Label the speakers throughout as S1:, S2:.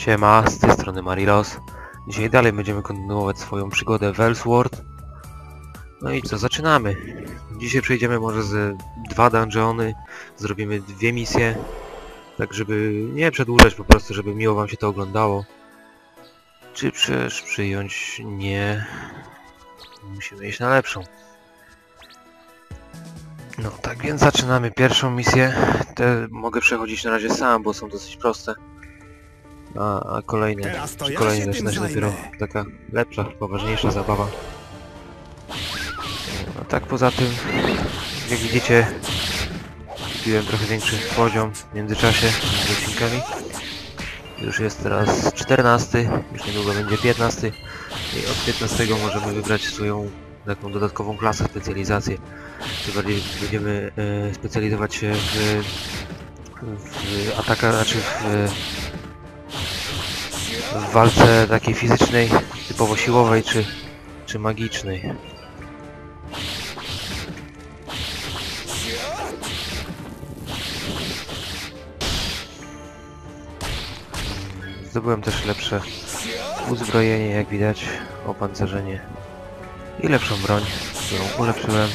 S1: Siema, z tej strony Marilos. Dzisiaj dalej będziemy kontynuować swoją przygodę w Ellsworth. No i co, zaczynamy. Dzisiaj przejdziemy może z dwa dungeony, zrobimy dwie misje, tak żeby nie przedłużać po prostu, żeby miło wam się to oglądało. Czy przecież przyjąć? Nie. Musimy iść na lepszą. No tak więc zaczynamy pierwszą misję. Te mogę przechodzić na razie sam, bo są dosyć proste. A, a kolejne,
S2: Teraz to
S1: przy
S2: ja
S1: kolejnej
S2: się
S1: zaczyna
S2: tym
S1: się dopiero taka lepsza, poważniejsza zabawa. A tak poza tym, jak widzicie, wbiłem trochę większy poziom w międzyczasie między odcinkami. Już jest teraz 14, już niedługo będzie 15 i od 15 możemy wybrać swoją taką dodatkową klasę, specjalizację. Czy bardziej będziemy e, specjalizować się w, w atakach, znaczy w, w walce takiej fizycznej, typowo siłowej, czy, czy magicznej. Zdobyłem też lepsze uzbrojenie, jak widać, opancerzenie i lepszą broń, którą ulepszyłem.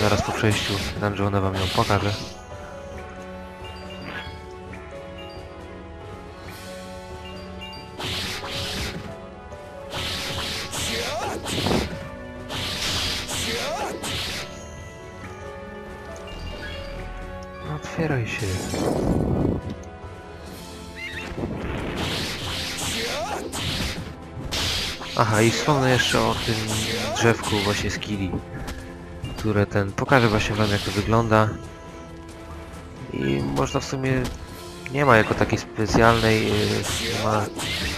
S1: Zaraz po przejściu dungeona wam ją pokażę. Aha, i wspomnę jeszcze o tym drzewku właśnie z kili, które ten... Pokażę właśnie wam jak to wygląda. I można w sumie... Nie ma jako takiej specjalnej, nie ma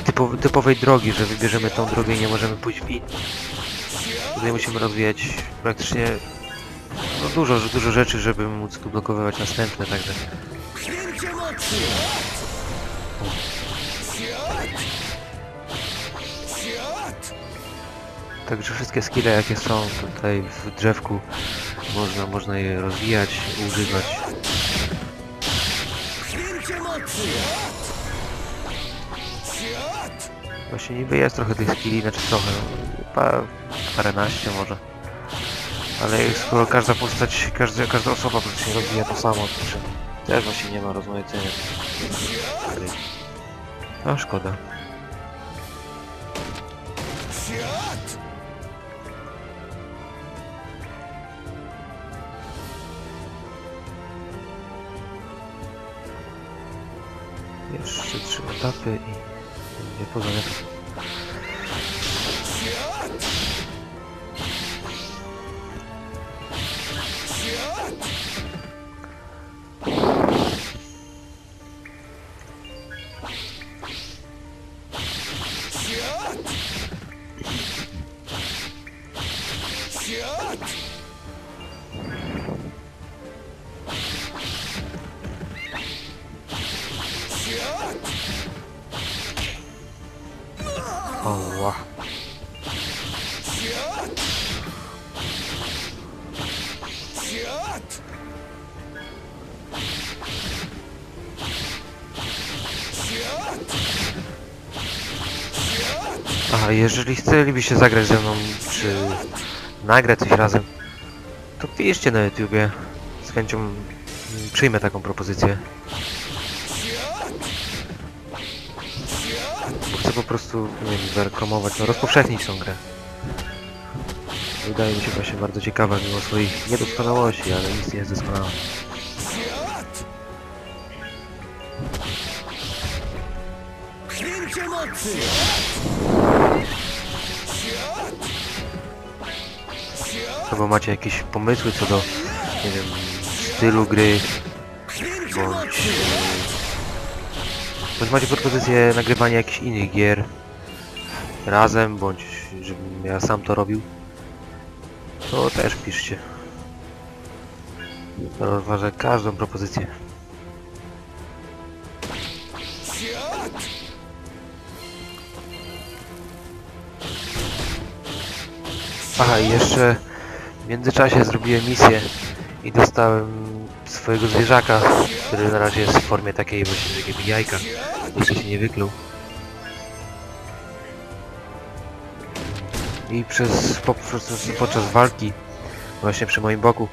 S1: typowy, typowej drogi, że wybierzemy tą drogę i nie możemy pójść w inną. Tutaj musimy rozwijać praktycznie no dużo, dużo rzeczy, żeby móc tu blokowywać następne, także Także wszystkie skille jakie są tutaj w drzewku można, można je rozwijać, używać. Właśnie niby jest trochę tych skilli, znaczy trochę, no, pa, paręnaście może. Ale skoro każda postać, każda, każda osoba praktycznie rozwija to samo, to czy też właśnie nie ma rozmaicenia. A szkoda. Jeszcze trzy etapy i będzie tym. Aha, jeżeli chcielibyście zagrać ze mną, czy nagrać coś razem, to piszcie na YouTubie. Z chęcią przyjmę taką propozycję. Bo chcę po prostu, nie wiem, zareklamować, no rozpowszechnić tą grę. Wydaje mi się właśnie bardzo ciekawa, mimo swoich niedoskonałości, ale nic nie jest doskonałe.
S2: Święcie mocy!
S1: Chyba macie jakieś pomysły co do, nie wiem, stylu gry, bądź... Bądź macie propozycję nagrywania jakichś innych gier razem, bądź żebym ja sam to robił, to też piszcie. Rozważę każdą propozycję. Aha, i jeszcze w międzyczasie zrobiłem misję i dostałem swojego zwierzaka, który na razie jest w formie takiej właśnie takiego jajka. Jeszcze się nie wykluł. I przez, po, przez, podczas walki, właśnie przy moim boku,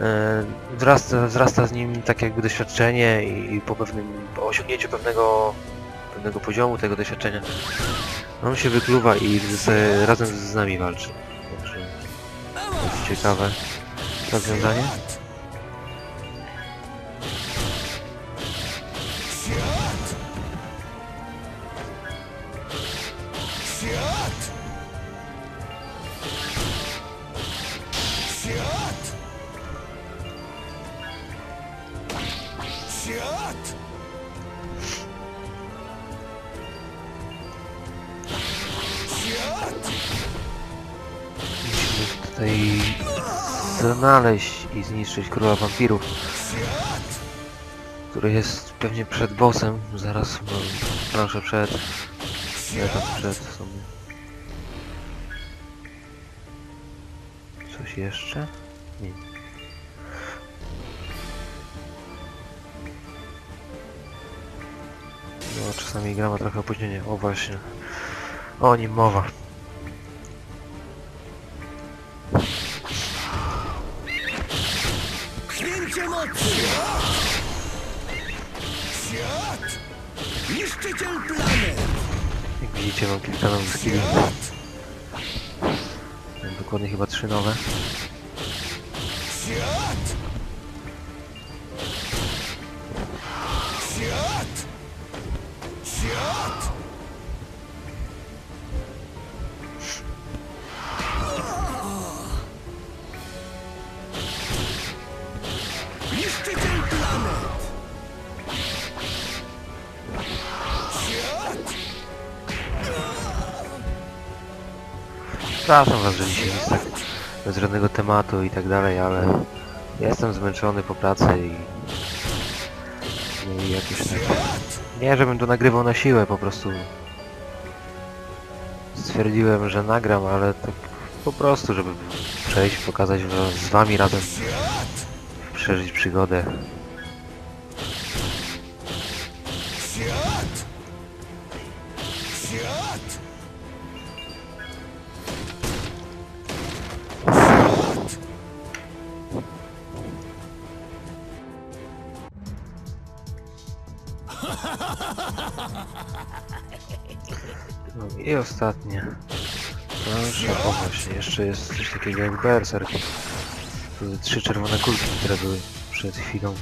S1: e, wzrasta, wzrasta z nim tak jakby doświadczenie i, i po pewnym, po osiągnięciu pewnego, pewnego poziomu tego doświadczenia, on się wykluwa i z, razem z nami walczy. Ciekawe rozwiązanie. Znaleźć i zniszczyć króla wampirów, który jest pewnie przed bossem. Zaraz, no, proszę przed. Nie, tam przed sobie. Coś jeszcze? Nie. No, czasami gra ma trochę opóźnienie. O właśnie. O nim mowa.
S2: Niszczyciel planet!
S1: Jak widzicie mam kilka nowych skilli. Dokładnie chyba trzy nowe.
S2: Świat!
S1: Przepraszam was, że dzisiaj jest tak bez żadnego tematu i tak dalej, ale jestem zmęczony po pracy i... I jakoś tak... Nie, żebym to nagrywał na siłę, po prostu... Stwierdziłem, że nagram, ale tak po prostu, żeby przejść, pokazać z wami razem, przeżyć przygodę. Proszę, o właśnie, jeszcze jest coś takiego jak berserk. Tu trzy czerwone kulki, które były przed chwilą.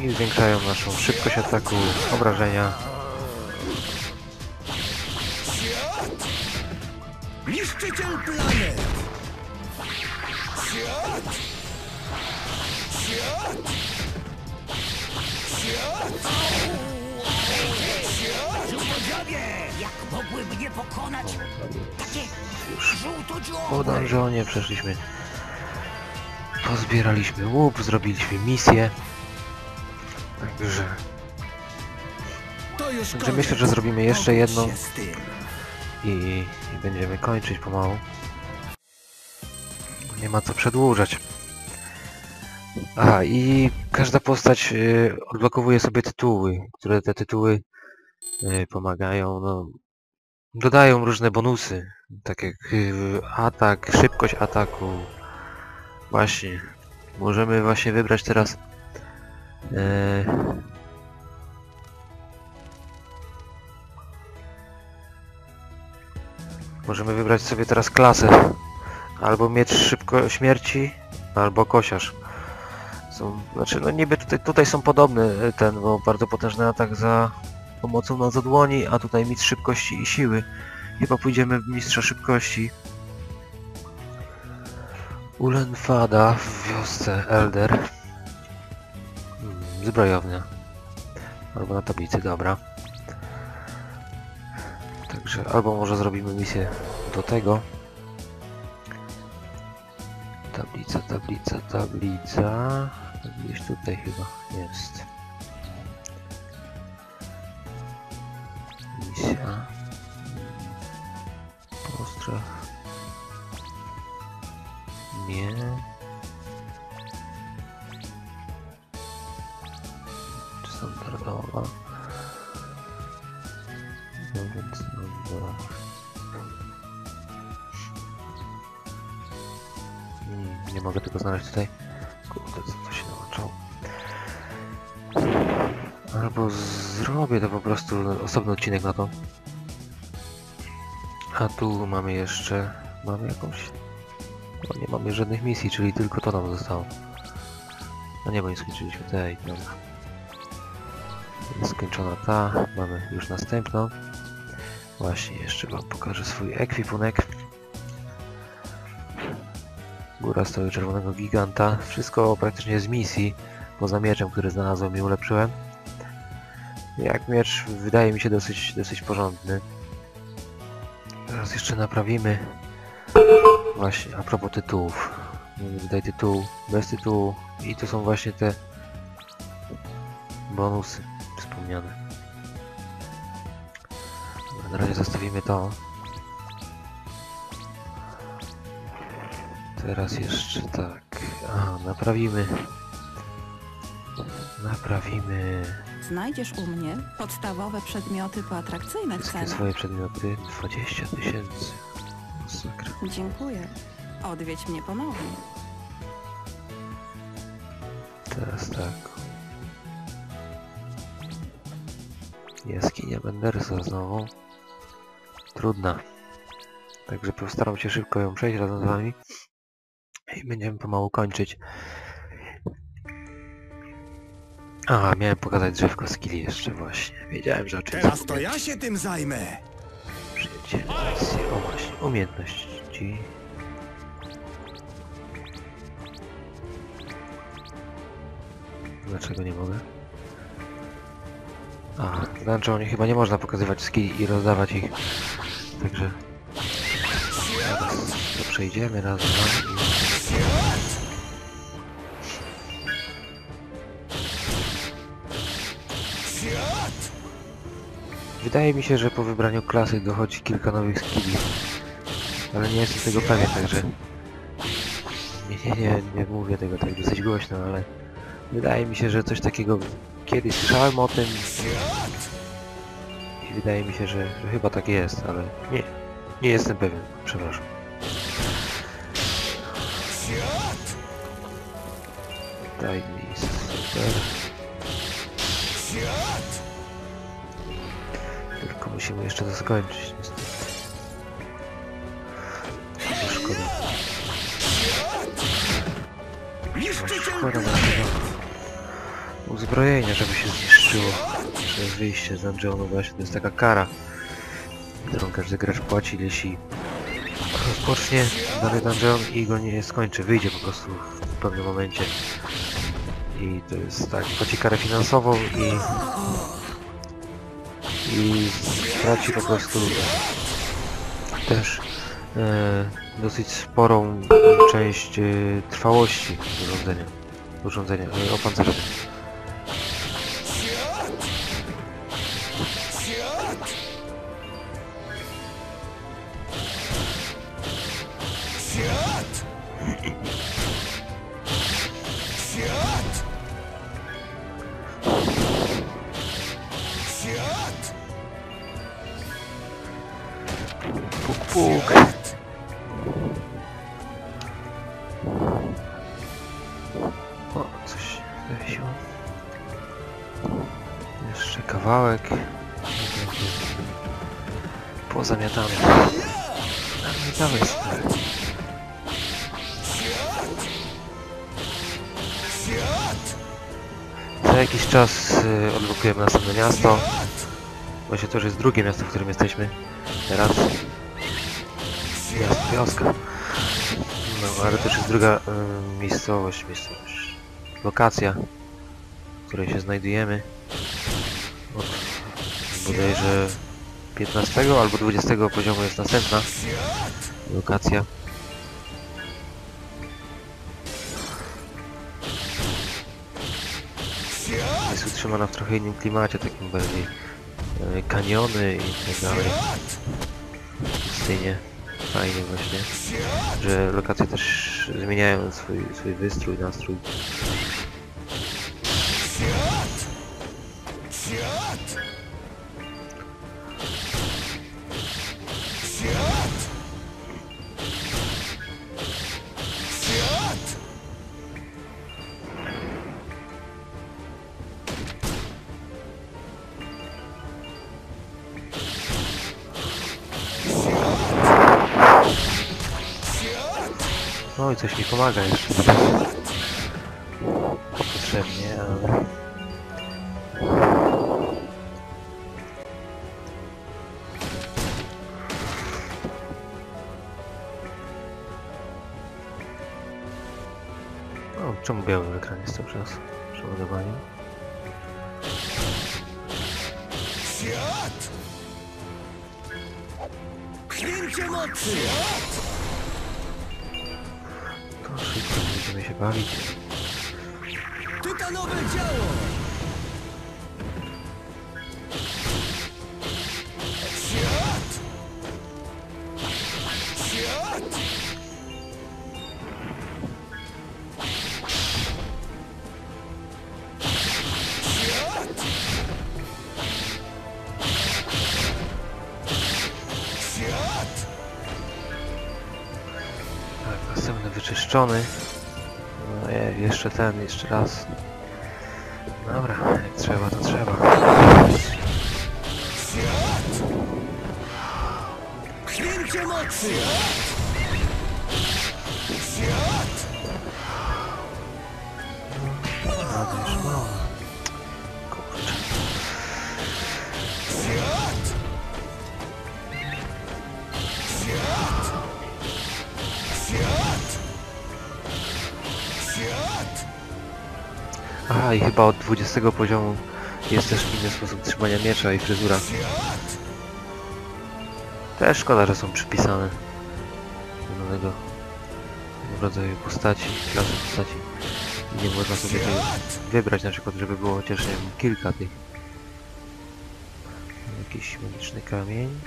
S1: I zwiększają naszą szybkość ataku, obrażenia.
S2: Niszczyciel planet! Świat! Świat!
S3: Jak mogły mnie pokonać takie
S1: Już
S3: żółtodzioby?
S1: po dungeonie przeszliśmy. Pozbieraliśmy łup, zrobiliśmy misję. Także, także myślę, że zrobimy jeszcze jedną i, i będziemy kończyć pomału. Nie ma co przedłużać. Aha, i każda postać y, odblokowuje sobie tytuły, które te tytuły y, pomagają, no, dodają różne bonusy, tak jak y, atak, szybkość ataku. Właśnie, możemy właśnie wybrać teraz y, Możemy wybrać sobie teraz klasę. Albo miecz szybko śmierci, albo kosiarz. Są, znaczy, no niby tutaj, tutaj są podobne ten, bo bardzo potężny atak za pomocą na zadłoni, a tutaj mistrz szybkości i siły. Chyba pójdziemy w mistrza szybkości. Ulenfada w wiosce Elder. Hmm, zbrojownia. Albo na tablicy, dobra. Także albo może zrobimy misję do tego. Tablica, tablica, tablica. Gdzieś tutaj chyba jest. Misja. Znaleźć tutaj. Kurde, co to się nałączało. Albo zrobię to po prostu osobny odcinek na to. A tu mamy jeszcze... Mamy jakąś... No nie mamy żadnych misji, czyli tylko to nam zostało. No nie, bo nie skończyliśmy tej, skończona ta, mamy już następną. Właśnie, jeszcze wam pokażę swój ekwipunek. Góra stoi czerwonego giganta. Wszystko praktycznie z misji, poza mieczem, który znalazłem i ulepszyłem. Jak miecz wydaje mi się dosyć, dosyć porządny. Teraz jeszcze naprawimy. Właśnie, a propos tytułów. Mamy tutaj tytuł bez tytułu i to są właśnie te bonusy wspomniane. Na razie zostawimy to. Teraz jeszcze tak. A, naprawimy. Naprawimy
S4: Znajdziesz u mnie podstawowe przedmioty po atrakcyjnych
S1: wszystkie
S4: cenach.
S1: swoje przedmioty. 20 tysięcy. Masakra.
S4: Dziękuję. Odwiedź mnie ponownie.
S1: Teraz tak. Jaskinia Bendersa znowu. Trudna. Także postaram się szybko ją przejść razem z wami. I będziemy pomału kończyć. A, miałem pokazać drzewko skilli jeszcze właśnie. Wiedziałem, że o czymś
S2: Teraz to ja się tym zajmę.
S1: Przyjaciele, misje. O właśnie, umiejętności. Dlaczego nie mogę? A, w dungeonie chyba nie można pokazywać skilli i rozdawać ich. Także... Zaraz to przejdziemy razem Wydaje mi się, że po wybraniu klasy dochodzi kilka nowych skilli. Ale nie jestem tego pewien, także... Nie, nie, nie, nie mówię tego tak dosyć głośno, ale... Wydaje mi się, że coś takiego... Kiedyś słyszałem o tym... I wydaje mi się, że, że chyba tak jest, ale... Nie, nie jestem pewien, przepraszam. Daj mi super. Tylko musimy jeszcze to skończyć, niestety. To Szkoda. Szkoda uzbrojenia, żeby się zniszczyło przez wyjście z dungeonu właśnie. To jest taka kara, którą każdy gracz płaci, jeśli rozpocznie dany dungeon i go nie skończy. Wyjdzie po prostu w pewnym momencie. I to jest tak, płaci karę finansową i i straci po prostu też e, dosyć sporą część e, trwałości urządzenia, urządzenia e, opancerzenia. Za jakiś czas y, odblokujemy następne miasto. Właśnie to już jest drugie miasto, w którym jesteśmy teraz. Miasto, wioska. No, ale też jest druga y, miejscowość, miejscowość. Lokacja, w której się znajdujemy. Od bodajże 15 albo 20 poziomu jest następna lokacja. Utrzymana w trochę innym klimacie, takim bardziej e, kaniony i tak dalej. Pustynie. Fajnie właśnie, że lokacje też zmieniają swój, swój wystrój, nastrój. I coś mi pomaga jeszcze. Potrzebnie, ale... O, czemu biały ekran jest cały czas? Przeładowanie.
S2: Świat! Pchnięcie mocy! Świat!
S1: Będziemy się bawić.
S2: Tytanowe działo! Świat!
S1: Tak, następny wyczyszczony. Je, jeszcze ten, jeszcze raz. Dobra, jak trzeba, to trzeba.
S2: Świat! Mocy!
S1: I chyba od 20 poziomu jest też inny sposób trzymania miecza i fryzura. Też szkoda, że są przypisane do danego rodzaju postaci, klasy postaci. I nie można sobie tego wybrać na przykład, żeby było chociaż nie wiem, kilka tych. Jakiś magiczny kamień.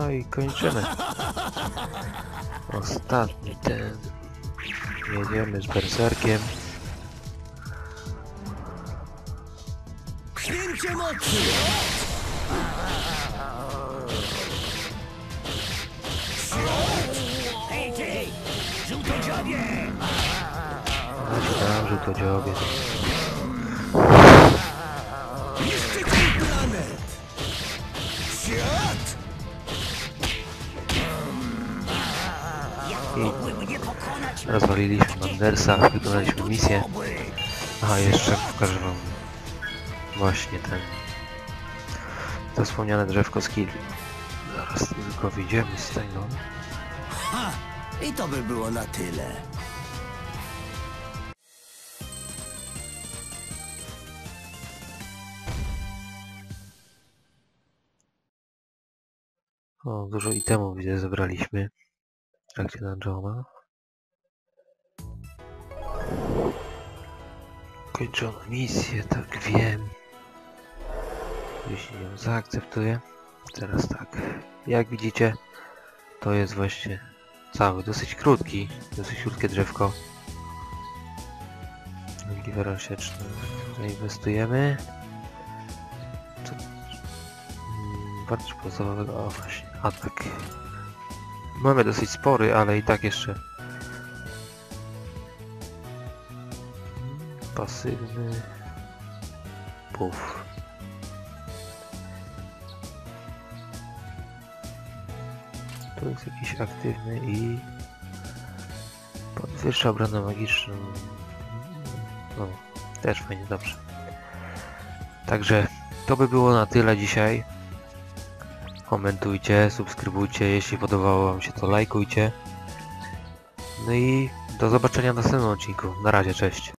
S1: No i kończymy. Ostatni ten. Jedziemy z berserkiem.
S2: Pchnięcie mocy!
S3: Ej, ty! Żółtodziobie!
S1: Chodź tam, żółtodziobie.
S2: Niszczyciel
S1: Rozwaliliśmy Mandersa, wykonaliśmy misję. A jeszcze pokażę wam właśnie ten to wspomniane drzewko skill. Zaraz tylko wyjdziemy z tego.
S2: Ha! I to by było na tyle.
S1: O, dużo itemów widzę zebraliśmy w trakcie dungeona. Kończono misję, tak wiem. Jeśli ją zaakceptuję. Teraz tak. Jak widzicie, to jest właśnie cały, dosyć krótki, dosyć krótkie drzewko. Giveron sieczny zainwestujemy. Co? Mm, Wartość podstawowego, o właśnie, atak. Mamy dosyć spory, ale i tak jeszcze pasywny puff. Tu jest jakiś aktywny i podwyższa obronę magiczną. No, też fajnie, dobrze. Także to by było na tyle dzisiaj. Komentujcie, subskrybujcie, jeśli podobało Wam się to lajkujcie. No i do zobaczenia w następnym odcinku. Na razie, cześć.